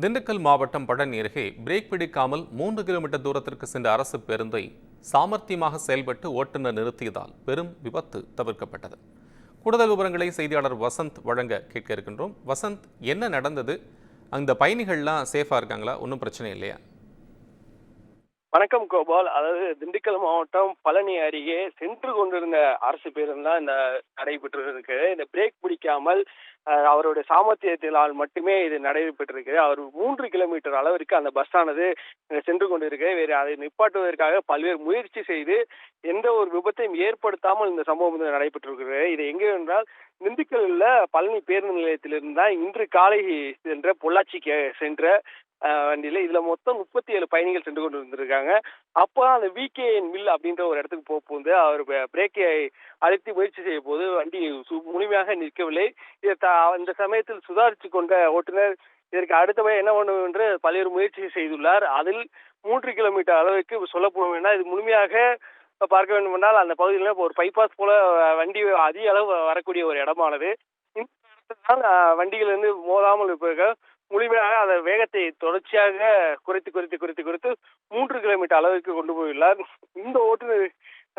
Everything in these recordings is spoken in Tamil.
திண்டுக்கல் மாவட்டம் பழனி அருகே பிரேக் பிடிக்காமல் மூன்று கிலோமீட்டர் தூரத்திற்கு சென்ற அரசு பேருந்தை சாமர்த்தியமாக செயல்பட்டு ஓட்டுநர் நிறுத்தியதால் பெரும் விபத்து தவிர்க்கப்பட்டது. கூடுதல் விவரங்களை செய்தியாளர் வசந்த் வழங்க கேட்க இருக்கின்றோம். வசந்த் என்ன நடந்தது? அந்த பயணிகள்லாம் சேஃபாக இருக்காங்களா? ஒன்றும் பிரச்சனை இல்லையா? வணக்கம் கோபால். அதாவது திண்டுக்கல் மாவட்டம் பழனி அருகே சென்று கொண்டிருந்த அரசு பேருந்து தான் இந்த நடைபெற்றிருக்கு இந்த பிரேக் பிடிக்காமல் அவருடைய சாமர்த்தியத்தினால் மட்டுமே இது நடைபெற்றிருக்கு அவர் மூன்று கிலோமீட்டர் அளவிற்கு அந்த பஸ் ஆனது சென்று கொண்டிருக்கு வேறு அதை நிப்பாட்டுவதற்காக பல்வேறு முயற்சி செய்து எந்த ஒரு விபத்தையும் ஏற்படுத்தாமல் இந்த சம்பவம் வந்து நடைபெற்றிருக்கிறது. இது எங்கே என்றால் திண்டுக்கல்ல பழனி பேருந்து நிலையத்திலிருந்து தான் இன்று காலை சென்ற பொள்ளாச்சிக்கு சென்ற வண்டியில. இதுல மொத்தம் முப்பத்தி ஏழு பயணிகள் சென்று கொண்டு வந்திருக்காங்க அப்போ அந்த விகேஎன் மில் அப்படின்ற ஒரு இடத்துக்கு போக அவர் பிரேக்கை அழுத்தி முயற்சி செய்ய போது வண்டி சு- முழுமையாக நிற்கவில்லை. இதை த- இந்த சமயத்தில் சுதாரித்து கொண்ட ஓட்டுநர் இதற்கு அடுத்தபடி என்ன பண்ணும் என்று பல்வேறு முயற்சி செய்துள்ளார். அதில் மூன்று கிலோமீட்டர் அளவுக்கு சொல்லப்படும் போனோம்னா இது முழுமையாக பார்க்க வேண்டுமென்றால் அந்த பகுதியில் ஒரு பைபாஸ் போல வண்டி அதிக அளவு வரக்கூடிய ஒரு இடமானது. இந்த இடத்துல தான் வண்டிகள் வந்து மோதாமல் இருப்பதற்காக முழுமையாக அந்த வேகத்தை தொடர்ச்சியாக குறைத்து குறைத்து குறைத்து குறைத்து மூன்று கிலோமீட்டர் அளவுக்கு கொண்டு போயுள்ளார். இந்த ஓட்டுநர்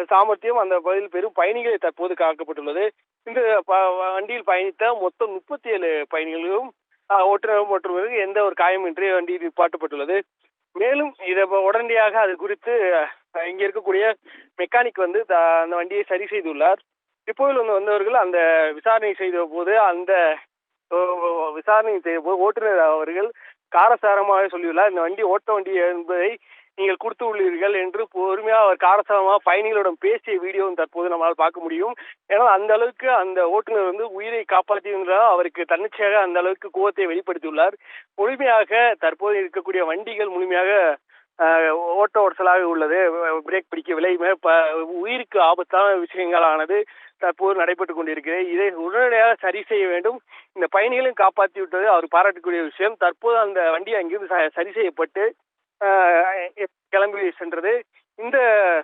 சாமர்த்தியம் அந்த பகுதியில் பெரும் பயணிகளை தற்போது காக்கப்பட்டுள்ளது. இந்த ப- வண்டியில் பயணித்த மொத்தம் முப்பத்தி ஏழு பயணிகளும் ஓட்டுநர் மற்றும் எந்த ஒரு காயமின்றி வண்டி நிப்பாட்டப்பட்டுள்ளது. மேலும் இதை உடனடியாக அது குறித்து இங்கே இங்க இருக்கக்கூடிய மெக்கானிக் வந்து த- அந்த வண்டியை சரி செய்துள்ளார். இப்போதில் வந்து வந்தவர்கள் அந்த விசாரணை செய்த போது அந்த ஓ, ஓ, விசாரணை ஓட்டுநர் அவர்கள் காரசாரமாக சொல்லியுள்ளார். இந்த வண்டி ஓட்ட வண்டி என்பதை நீங்கள் கொடுத்து உள்ளீர்கள் என்று பொறுமையாக அவர் காரசாரமாக பயணிகளுடன் பேசிய வீடியோவும் தற்போது நம்மளால் பார்க்க முடியும். ஏன்னா அந்த அளவுக்கு அந்த ஓட்டுநர் வந்து உயிரை காப்பாற்றியிருந்தால் அவருக்கு தன்னிச்சையாக அந்த அளவுக்கு கோபத்தை வெளிப்படுத்தியுள்ளார். முழுமையாக தற்போது இருக்கக்கூடிய வண்டிகள் முழுமையாக ஓட்ட ஓட்டலாக உள்ளது. பிரேக் பிடிக்கவில்லை. உயிருக்கு ஆபத்தான விஷயங்களானது தற்போது நடைபெற்றுக் கொண்டிருக்கிறது. இதை உடனடியாக சரி செய்ய வேண்டும். இந்த பயணிகளையும் காப்பாற்றி விட்டது அவர் பாராட்டக்கூடிய விஷயம். தற்போது அந்த வண்டி அங்கிருந்து ச- சரி செய்யப்பட்டு கிளம்பி சென்றது. இந்த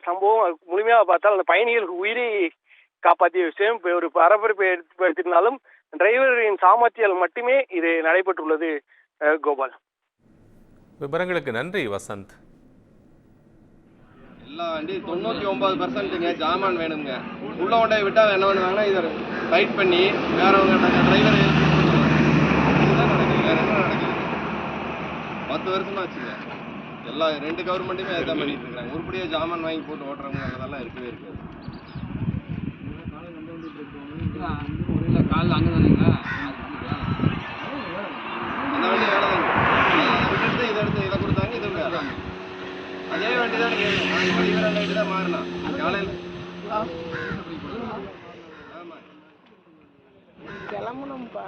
சம்பவம் முழுமையாக பார்த்தால் அந்த பயணிகள் உயிரை காப்பாற்றிய விஷயம். ஒரு பரபரப்பை ஏற்படுத்தினாலும் டிரைவரின் சாமர்த்தியால் மட்டுமே இது நடைபெற்றுள்ளது கோபால். விவரங்களுக்கு நன்றி வசந்த். எல்லா வண்டி தொண்ணூற்றி ஒன்பது பர்சன்ட்டுங்க ஜாமான் வேணுங்க. உள்ள கொண்டே விட்டால் என்ன பண்ணுவாங்கன்னா இதை டைட் பண்ணி வேறவங்க டிரைவர் இதுதான் நடக்குது வேற என்ன நடக்குது? பத்து வருஷமா வச்சுங்க எல்லா ரெண்டு கவர்மெண்ட்டுமே அதுதான் பண்ணிட்டு இருக்காங்க. உருப்படியாக ஜாமான் வாங்கி போட்டு ஓட்டுறவங்க அதெல்லாம் இருக்கவே இருக்காது. காலைல அங்கே தானுங்களா அந்த வண்டி வேலை தாங்க விட்டுட்டு இதை எடுத்து இதை கொடுத்தாங்க இது வேலை அதே வண்டி தான் கேட்கும் காலையில் கிளம்பணும்ப்பா